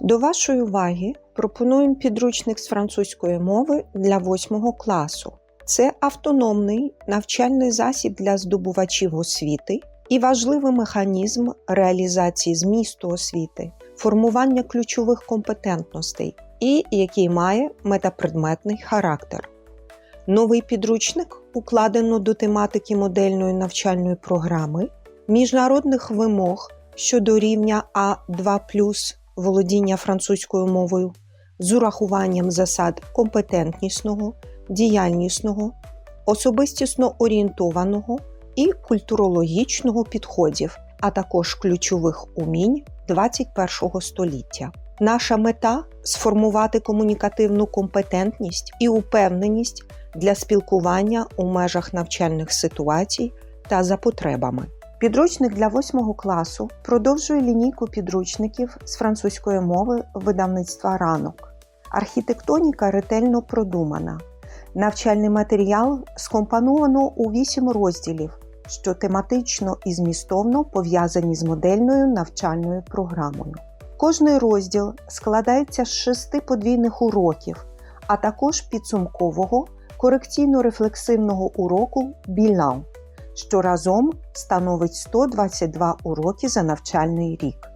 До вашої уваги пропонуємо підручник з французької мови для 8 класу. Це автономний навчальний засіб для здобувачів освіти і важливий механізм реалізації змісту освіти, формування ключових компетентностей і який має метапредметний характер. Новий підручник укладено до тематики модельної навчальної програми, міжнародних вимог щодо рівня А2 володіння французькою мовою з урахуванням засад компетентнісного, діяльнісного, особистісно орієнтованого і культурологічного підходів, а також ключових умінь 21 століття. Наша мета сформувати комунікативну компетентність і упевненість для спілкування у межах навчальних ситуацій та за потребами. Підручник для 8 класу продовжує лінійку підручників з французької мови видавництва ранок. Архітектоніка ретельно продумана. Навчальний матеріал скомпоновано у 8 розділів, що тематично і змістовно пов'язані з модельною навчальною програмою. Кожний розділ складається з шести подвійних уроків, а також підсумкового корекційно-рефлексивного уроку Білан, що разом становить 122 уроки за навчальний рік.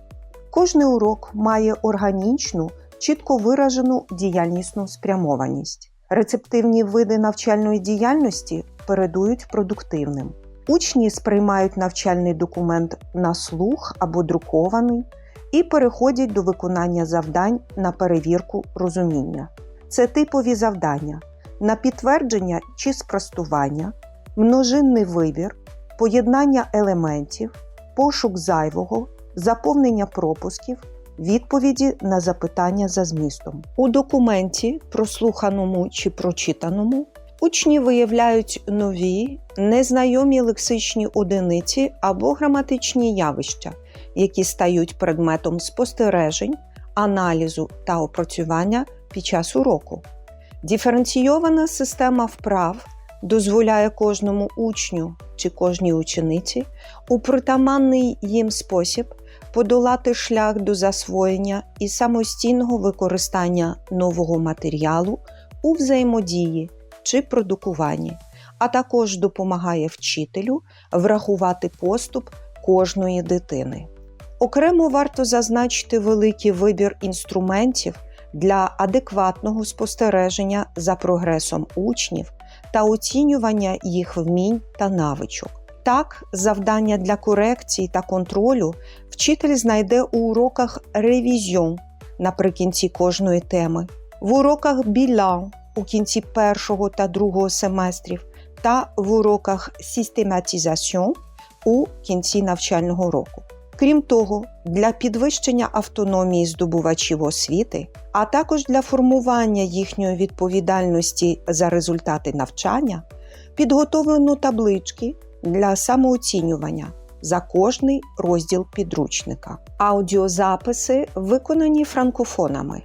Кожний урок має органічну, чітко виражену діяльнісну спрямованість. Рецептивні види навчальної діяльності передують продуктивним. Учні сприймають навчальний документ на слух або друкований і переходять до виконання завдань на перевірку розуміння. Це типові завдання на підтвердження чи спростування, множинний вибір, поєднання елементів, пошук зайвого, заповнення пропусків, відповіді на запитання за змістом. У документі, прослуханому чи прочитаному, учні виявляють нові, незнайомі лексичні одиниці або граматичні явища, які стають предметом спостережень, аналізу та опрацювання під час уроку. Диференційована система вправ дозволяє кожному учню чи кожній учениці у притаманний їм спосіб подолати шлях до засвоєння і самостійного використання нового матеріалу у взаємодії чи продукуванні, а також допомагає вчителю врахувати поступ кожної дитини. Окремо варто зазначити великий вибір інструментів для адекватного спостереження за прогресом учнів та оцінювання їх вмінь та навичок. Так, завдання для корекції та контролю вчитель знайде у уроках ревізіон наприкінці кожної теми, в уроках білан у кінці першого та другого семестрів та в уроках систематизаціон у кінці навчального року. Крім того, для підвищення автономії здобувачів освіти, а також для формування їхньої відповідальності за результати навчання, підготовлено таблички для самооцінювання за кожний розділ підручника. Аудіозаписи виконані франкофонами,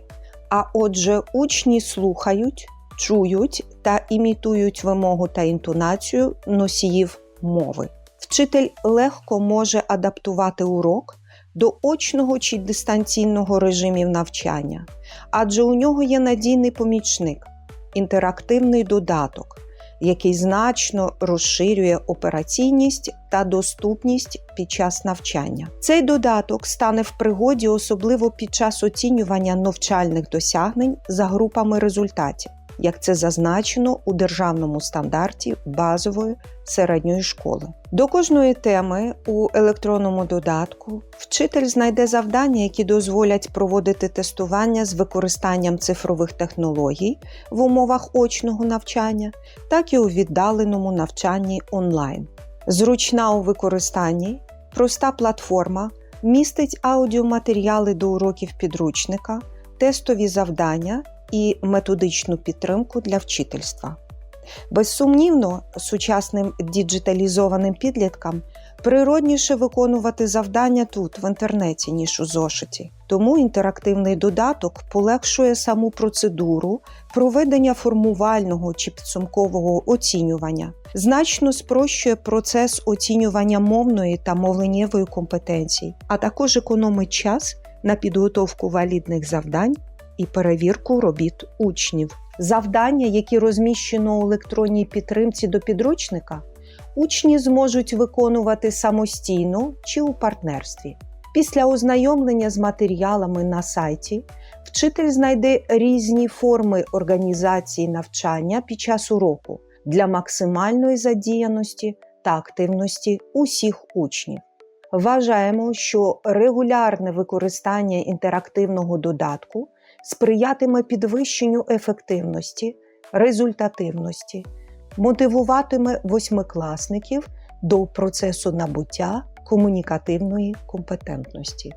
а отже, учні слухають, чують та імітують вимогу та інтонацію носіїв мови. Вчитель легко може адаптувати урок до очного чи дистанційного режимів навчання, адже у нього є надійний помічник, інтерактивний додаток, який значно розширює операційність та доступність під час навчання. Цей додаток стане в пригоді, особливо під час оцінювання навчальних досягнень за групами результатів як це зазначено у державному стандарті базової середньої школи. До кожної теми у електронному додатку вчитель знайде завдання, які дозволять проводити тестування з використанням цифрових технологій в умовах очного навчання, так і у віддаленому навчанні онлайн. Зручна у використанні, проста платформа містить аудіоматеріали до уроків підручника, тестові завдання і методичну підтримку для вчительства. Безсумнівно, сучасним діджиталізованим підліткам природніше виконувати завдання тут, в інтернеті, ніж у зошиті. Тому інтерактивний додаток полегшує саму процедуру проведення формувального чи підсумкового оцінювання, значно спрощує процес оцінювання мовної та мовленнєвої компетенцій, а також економить час на підготовку валідних завдань і перевірку робіт учнів. Завдання, які розміщено у електронній підтримці до підручника, учні зможуть виконувати самостійно чи у партнерстві. Після ознайомлення з матеріалами на сайті вчитель знайде різні форми організації навчання під час уроку для максимальної задіяності та активності усіх учнів. Вважаємо, що регулярне використання інтерактивного додатку сприятиме підвищенню ефективності, результативності, мотивуватиме восьмикласників до процесу набуття комунікативної компетентності.